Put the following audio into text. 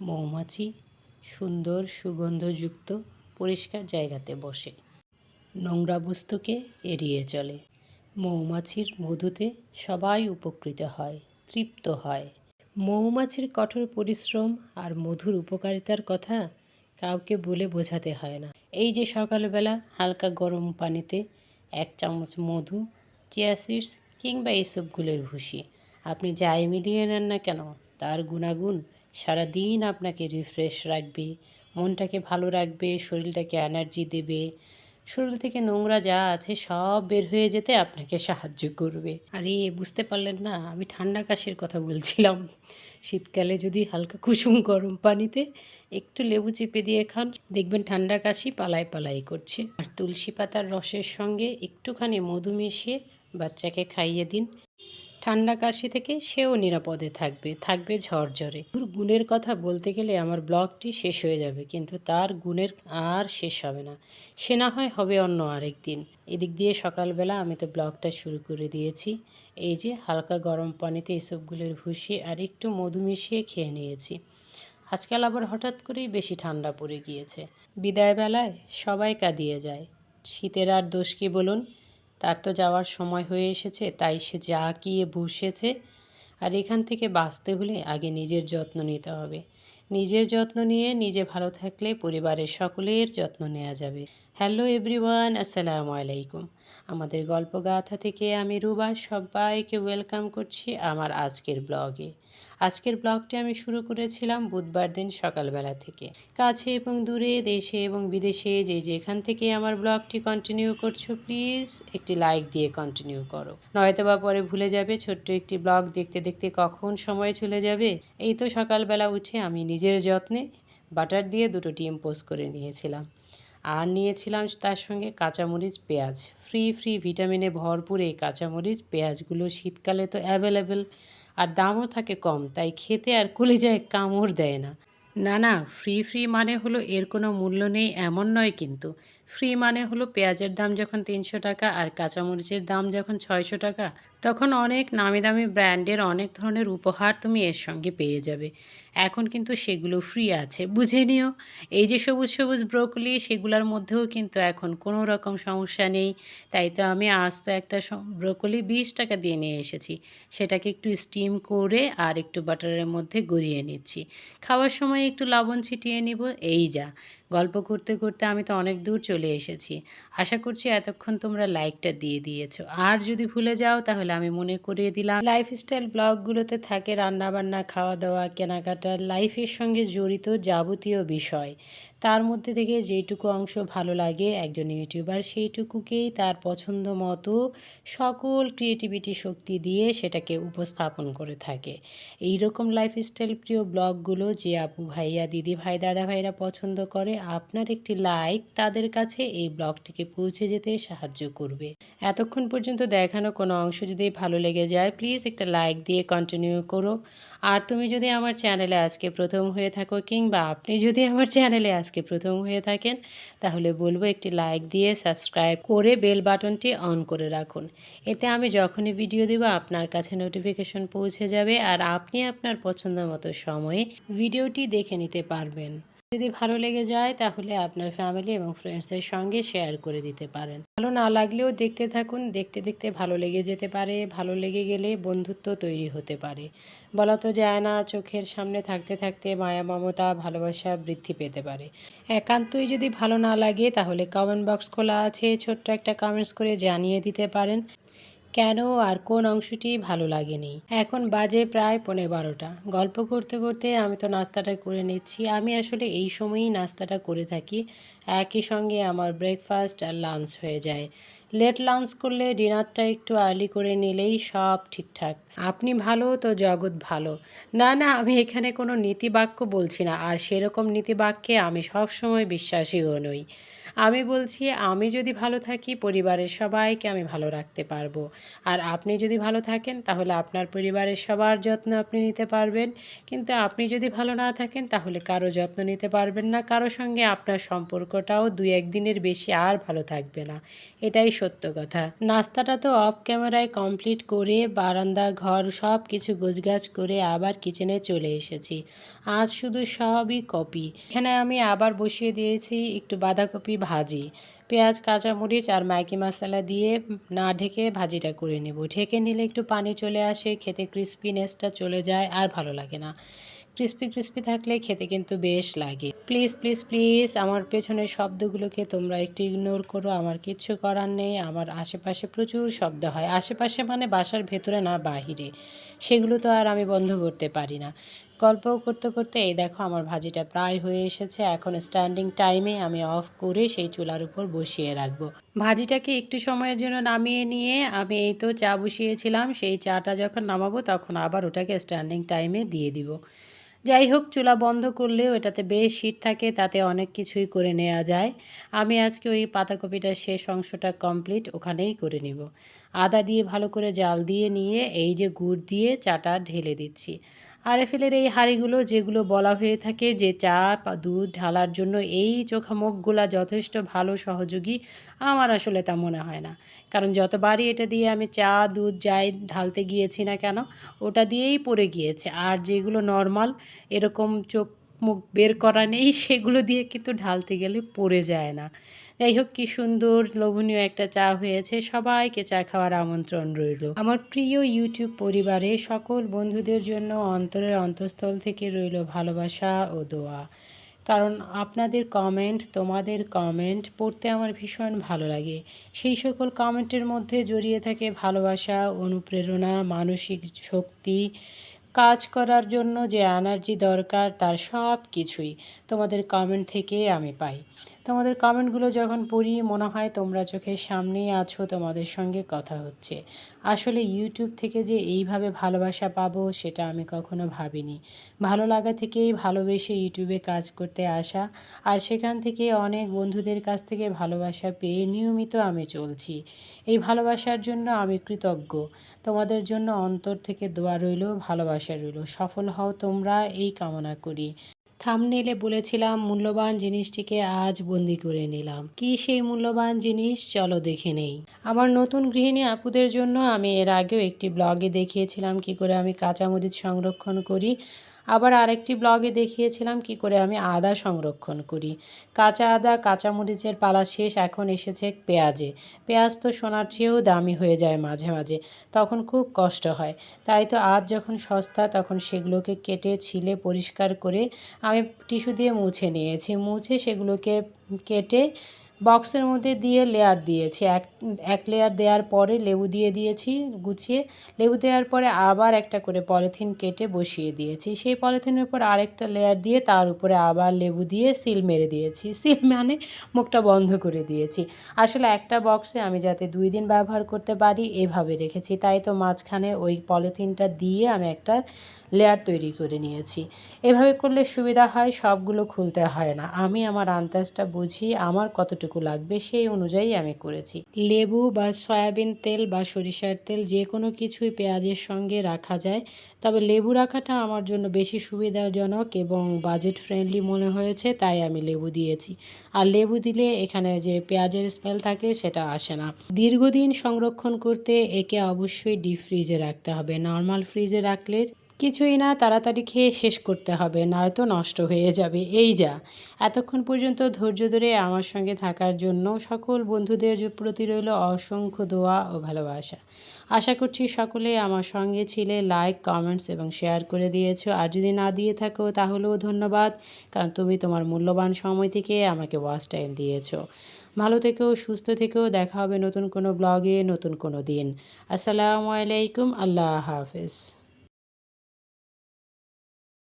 মৌমাছি সুন্দর সুগন্ধযুক্ত পরিষ্কার জায়গাতে বসে। নোংরা বস্তুকে এড়িয়ে চলে। মৌমাছির মধুতে সবাই উপকৃত হয়, তৃপ্ত হয়। মৌমাছির কঠোর পরিশ্রম আর মধুর উপকারিতার কথা কাউকে বলে বোঝাতে হয় না। এই যে সকালবেলা হালকা গরম পানিতে এক চামচ মধু, চিয়া সিডস কিংবা এইসবগুলোর ভুসি, আপনি যাই মিলিয়ে নেন না কেন, তার গুণাগুণ সারাদিন আপনাকে রিফ্রেশ রাখবে, মনটাকে ভালো রাখবে, শরীরটাকে এনার্জি দেবে, শরীর থেকে নোংরা যা আছে সব বের হয়ে যেতে আপনাকে সাহায্য করবে। আরে, বুঝতে পারলেন না, আমি ঠান্ডা কাশির কথা বলছিলাম। শীতকালে যদি হালকা কুসুম গরম পানিতে একটু লেবু চেপে দিয়ে খান, দেখবেন ঠান্ডা কাশি পালাই পালাই করছে। আর তুলসী পাতার রসের সঙ্গে একটুখানি মধু মিশিয়ে বাচ্চাকে খাইয়ে দিন। ঠান্ডা কাশি থেকে সেও নিরাপদে থাকবে থাকবে ঝরঝরে। ওর গুণের কথা বলতে গেলে আমার ব্লগটি শেষ হয়ে যাবে, কিন্তু তার গুণের আর শেষ হবে না। সে না হয় হবে অন্য আরেক দিন। এদিক দিয়ে সকালবেলা আমি তো ব্লগটা শুরু করে দিয়েছি। এই যে হালকা গরম পানিতে এসবগুলোর ভুষি আর একটু মধু মিশিয়ে খেয়ে নিয়েছি। আজকাল আবার হঠাৎ করেই বেশি ঠান্ডা পড়ে গিয়েছে। বিদায়বেলায় সবাই কাঁদিয়ে যায়। শীতের আর দোষ কি বলুন? তার তো যাওয়ার সময় হয়ে এসেছে, তাই সে যা কিয়ে বসেছে। আর এখান থেকে বাঁচতে হলে আগে নিজের যত্ন নিতে হবে। নিজের যত্ন নিয়ে নিজে ভালো থাকলে পরিবারের সকলের যত্ন নেওয়া যাবে। হ্যালো এভরিওয়ান, আসসালামু আলাইকুম। আমাদের গল্পগাথা থেকে আমি রুবা সবাইকে ওয়েলকাম করছি আমার আজকের ব্লগে। আজকের ব্লগটি আমি শুরু করেছিলাম বুধবার দিন সকালবেলা থেকে। কাছে এবং দূরে, দেশে এবং বিদেশে যে যেখান থেকে আমার ব্লগটি কন্টিনিউ করছ প্লিজ একটি লাইক দিয়ে কন্টিনিউ করো। নয়তো বা পরে ভুলে যাবে, ছোট্ট একটি ব্লগ দেখতে দেখতে কখন সময় চলে যাবে? এই তো সকালবেলা উঠে আমি নিজের যত্নে বাটার দিয়ে দুটো ডিম পোস্ট করে নিয়েছিলাম। আর নিয়েছিলাম তার সঙ্গে কাঁচামরিচ, পেঁয়াজ। ফ্রি ফ্রি ভিটামিনে ভরপুর এই কাঁচামরিচ, পেঁয়াজগুলো শীতকালে তো অ্যাভেলেবেল আর দামও থাকে কম তাই খেতে আর কলিজায় কামড় দেয় না। না না ফ্রি ফ্রি মানে হলো এর কোনো মূল্য নেই, এমন নয় কিন্তু। ফ্রি মানে হলো পেঁয়াজের দাম যখন তিনশো টাকা আর কাঁচামরিচের দাম যখন ছয়শো টাকা, তখন অনেক নামি দামি ব্র্যান্ডের অনেক ধরনের উপহার তুমি এর সঙ্গে পেয়ে যাবে। এখন কিন্তু সেগুলো ফ্রি আছে, বুঝে নিও। এই যে সবুজ সবুজ ব্রোকলি সেগুলোর মধ্যেও কিন্তু এখন কোনো রকম সমস্যা নেই। তাই তো আমি আজ তো একটা ব্রোকলি বিশ টাকা দিয়ে নিয়ে এসেছি। সেটাকে একটু স্টিম করে আর একটু বাটারের মধ্যে গড়িয়ে নিচ্ছি। খাওয়ার সময় একটু লবণ ছিটিয়ে নিব। এই যা। গল্প করতে করতে আমি তো অনেক দূর চলে এসেছি। আশা করছি এতক্ষণ তোমরা লাইকটা দিয়ে দিয়েছ। আর যদি ভুলে যাও, তাহলে আমি মনে করিয়ে দিলাম, লাইফস্টাইল ব্লগগুলোতে থাকে রান্নাবান্না খাওয়া দাওয়া কেনাকাটা লাইফের সঙ্গে জড়িত যাবতীয় বিষয়। তার মধ্যে থেকে যেটুকু অংশ ভালো লাগে একজন ইউটিউবার সেইটুকুকেই তার পছন্দ মতো সকল ক্রিয়েটিভিটি শক্তি দিয়ে সেটাকে উপস্থাপন করে থাকে। এই রকম লাইফস্টাইল প্রিয় ব্লগগুলো যে আপু ভাইয়া, দিদি ভাই, দাদা ভাইরা পছন্দ করে, আপনার একটি লাইক তাদের কাছে এই ব্লগটিকে পৌঁছে যেতে সাহায্য করবে। এতক্ষণ পর্যন্ত দেখানো কোনো অংশ যদি ভালো লেগে যায় প্লিজ একটা লাইক দিয়ে কন্টিনিউ করো। আর তুমি যদি আমার চ্যানেলে আজকে প্রথম হয়ে থাকো কিংবা আপনি যদি আমার চ্যানেলে আজকে প্রথম হয়ে থাকেন, তাহলে বলব একটি লাইক দিয়ে সাবস্ক্রাইব করে বেল বাটনটি অন করে রাখুন। এতে আমি যখনই ভিডিও দেবো, আপনার কাছে নোটিফিকেশন পৌঁছে যাবে। আর আপনি আপনার পছন্দ মতো সময়ে ভিডিওটি দেখে নিতে পারবেন। যদি ভালো লেগে যায়, তাহলে আপনার ফ্যামিলি এবং ফ্রেন্ডসদের সঙ্গে শেয়ার করে দিতে পারেন। ভালো না লাগলেও দেখতে থাকুন, দেখতে দেখতে ভালো লেগে যেতে পারে, ভালো লেগে গেলে বন্ধুত্ব তৈরি হতে পারে। বলা তো যায় না, চোখের সামনে থাকতে থাকতে মায়া, মমতা, ভালোবাসা বৃদ্ধি পেতে পারে। একান্তই যদি ভালো না লাগে, তাহলে কমেন্ট বক্স খোলা আছে, ছোট্ট একটা কমেন্টস করে জানিয়ে দিতে পারেন। কেন আর কোন অংশটি ভালো লাগেনি? এখন বাজে প্রায় পৌনে বারোটা। গল্প করতে করতে আমি তো নাস্তাটা করে নিচ্ছি। আমি আসলে এই সময়ই নাস্তাটা করে থাকি। একই সঙ্গে আমার ব্রেকফাস্ট আর লাঞ্চ হয়ে যায়। লেট লাঞ্চ করলে ডিনারটা একটু আর্লি করে নিলেই সব ঠিকঠাক। আপনি ভালো, তো জগৎ ভালো। না না, আমি এখানে কোনো নীতিবাক্য বলছি না। আর সেরকম নীতিবাক্যে আমি সবসময় বিশ্বাসীও নই। আমি বলছি, আমি যদি ভালো থাকি, পরিবারের সবাইকে আমি ভালো রাখতে পারব। আর আপনি যদি ভালো থাকেন, তাহলে আপনার পরিবারের সবার যত্ন আপনি নিতে পারবেন। কিন্তু আপনি যদি ভালো না থাকেন, তাহলে কারও যত্ন নিতে পারবেন না। কারও সঙ্গে আপনার সম্পর্কটাও দু একদিনের বেশি আর ভালো থাকবে না। এটাই সত্য কথা। নাস্তাটা তো অফ ক্যামেরায় কমপ্লিট করে, বারান্দা, ঘর সব কিছু গোছগাছ করে আবার কিচেনে চলে এসেছি। আজ শুধু সবই কপি। এখানে আমি আবার বসিয়ে দিয়েছি একটু বাঁধাকপি ভাজি। পেঁয়াজ, কাঁচামরিচ আর ম্যাগি মশলা দিয়ে না ঢেকে ভাজিটা করে নেব। ঢেকে নিলে একটু পানি চলে আসে, খেতে ক্রিস্পিনেসটা চলে যায় আর ভালো লাগে না। ক্রিস্পি ক্রিস্পি থাকলে খেতে কিন্তু বেশ লাগে। প্লিজ প্লিজ প্লিজ, আমার পেছনের শব্দগুলোকে তোমরা একটু ইগনোর করো, আমার কিচ্ছু করার নেই, আমার আশেপাশে প্রচুর শব্দ হয়। আশেপাশে মানে বাসার ভেতরে না, বাহিরে। সেগুলো তো আর আমি বন্ধ করতে পারি না। গল্পও করতে করতে, এই দেখো আমার ভাজিটা প্রায় হয়ে এসেছে। এখন স্ট্যান্ডিং টাইমে আমি অফ করে সেই চুলার উপর বসিয়ে রাখব। ভাজিটাকে একটু সময়ের জন্য নামিয়ে নিয়ে আমি এই তো চা বসিয়েছিলাম। সেই চাটা যখন নামাবো তখন আবার ওটাকে স্ট্যান্ডিং টাইমে দিয়ে দিব। যাই হোক, চুলা বন্ধ করলেও এটাতে বেশ শীত থাকে, তাতে অনেক কিছুই করে নেওয়া যায়। আমি আজকে ওই পাতাকপিটার শেষ অংশটা কমপ্লিট ওখানেই করে নিব। আদা দিয়ে ভালো করে জাল দিয়ে নিয়ে এই যে গুড় দিয়ে চাটা ঢেলে দিচ্ছি। আরএফএলের এই হাঁড়িগুলো যেগুলো বলা হয়ে থাকে যে চা দুধ ঢালার জন্য এই চোখামুখগুলা যথেষ্ট ভালো, সহযোগী, আমার আসলে তা মনে হয় না। কারণ যতবারই এটা দিয়ে আমি চা, দুধ যাই ঢালতে গিয়েছি না কেন, ওটা দিয়েই পড়ে গিয়েছে। আর যেগুলো নর্মাল, এরকম চোখ মুখ বের করা নেই, সেগুলো দিয়ে কিন্তু ঢালতে গেলে পড়ে যায় না। যাই হোক কি সুন্দর, লোভনীয় একটা চা হয়েছে। সবাইকে চা খাওয়ার আমন্ত্রণ রইল। আমার প্রিয় ইউটিউব পরিবারে সকল বন্ধুদের জন্য অন্তরের অন্তঃস্থল থেকে রইল ভালোবাসা ও দোয়া। কারণ আপনাদের কমেন্ট তোমাদের কমেন্ট পড়তে আমার ভীষণ ভালো লাগে। সেই সকল কমেন্টের মধ্যে জড়িয়ে থাকে ভালোবাসা, অনুপ্রেরণা, মানসিক শক্তি, কাজ করার জন্য যে এনার্জি দরকার তার সব কিছুই তোমাদের কমেন্ট থেকে আমি পাই। তোমাদের কমেন্টগুলো যখন পড়ি, মনে হয় তোমরা চোখের সামনেই আছো, তোমাদের সঙ্গে কথা হচ্ছে। আসলে ইউটিউব থেকে যে এইভাবে ভালোবাসা পাবো, সেটা আমি কখনো ভাবিনি। ভালো লাগা থেকেই ভালোবেসে ইউটিউবে কাজ করতে আসা, আর সেখান থেকে অনেক বন্ধুদের কাছ থেকে ভালোবাসা পেয়ে নিয়মিত আমি চলছি। এই ভালোবাসার জন্য আমি কৃতজ্ঞ। তোমাদের জন্য অন্তর থেকে দোয়া রইল, ভালোবাসা রইল। সফল হও তোমরা, এই কামনা করি। থামনেলে বলেছিলাম, মূল্যবান জিনিসটিকে আজ বন্দি করে নিলাম। কি সেই মূল্যবান জিনিস? চলো দেখে নেই। আমার নতুন গৃহিণী আপুদের জন্য আমি এর আগেও একটি ব্লগে দেখিয়েছিলাম, কি করে আমি কাঁচামরিচ সংরক্ষণ করি। আবার আরেকটি ব্লগে দেখিয়েছিলাম কি করে আমি আদা সংরক্ষণ করি। কাঁচা আদা, কাঁচামরিচের পালা শেষ, এখন এসেছে পেঁয়াজে। পেঁয়াজ তো সোনার চেয়েও দামি হয়ে যায় মাঝে মাঝে, তখন খুব কষ্ট হয়। তাই তো আজ যখন সস্তা, তখন সেগুলোকে কেটে, ছিলে, পরিষ্কার করে আমি টিস্যু দিয়ে মুছে নিয়েছি। মুছে সেগুলোকে কেটে বক্সের মধ্যে দিয়ে লেয়ার দিয়েছি। এক এক লেয়ার দেওয়ার পরে লেবু দিয়ে দিয়েছি, গুছিয়ে। লেবু দেওয়ার পরে আবার একটা করে পলিথিন কেটে বসিয়ে দিয়েছি। সেই পলিথিনের উপর আরেকটা লেয়ার দিয়ে তার উপরে আবার লেবু দিয়ে সিল মেরে দিয়েছি। সিল মানে মুখটা বন্ধ করে দিয়েছি। আসলে একটা বক্সে আমি যাতে দুই দিন ব্যবহার করতে পারি, এভাবে রেখেছি। তাই তো মাঝখানে ওই পলিথিনটা দিয়ে আমি একটা লেয়ার তৈরি করে নিয়েছি। এভাবে করলে সুবিধা হয়, সবগুলো খুলতে হয় না। আমি আমার আন্দাজটা বুঝি, আমার কতটুকু লাগবে সেই অনুযায়ী আমি করেছি। লেবু বা সয়াবিন তেল বা সরিষার তেল যে কোনো কিছুই পেঁয়াজের সঙ্গে রাখা যায়। তবে লেবু রাখাটা আমার জন্য বেশি সুবিধাজনক এবং বাজেট ফ্রেন্ডলি মনে হয়েছে, তাই আমি লেবু দিয়েছি। আর লেবু দিলে এখানে যে পেঁয়াজের স্মেল থাকে সেটা আসে না। দীর্ঘদিন সংরক্ষণ করতে একে অবশ্যই ডিপ ফ্রিজে রাখতে হবে। নর্মাল ফ্রিজে রাখলে কিছুই না, তাড়াতাড়ি খেয়ে শেষ করতে হবে, নয়তো নষ্ট হয়ে যাবে। এই যা। এতক্ষণ পর্যন্ত ধৈর্য ধরে আমার সঙ্গে থাকার জন্য সকল বন্ধুদের প্রতি রইল অসংখ্য দোয়া ও ভালোবাসা। আশা করছি সকলে আমার সঙ্গে ছিলে। লাইক কমেন্টস এবং শেয়ার করে দিয়েছ। আর যদি না দিয়ে থাকো, তাহলেও ধন্যবাদ, কারণ তুমি তোমার মূল্যবান সময় থেকে আমাকে ওয়াচ টাইম দিয়েছ। ভালো থেকেও সুস্থ থেকেও দেখা হবে নতুন কোনো ব্লগে নতুন কোনো দিন। আসসালামু আলাইকুম, আল্লাহ হাফেজ।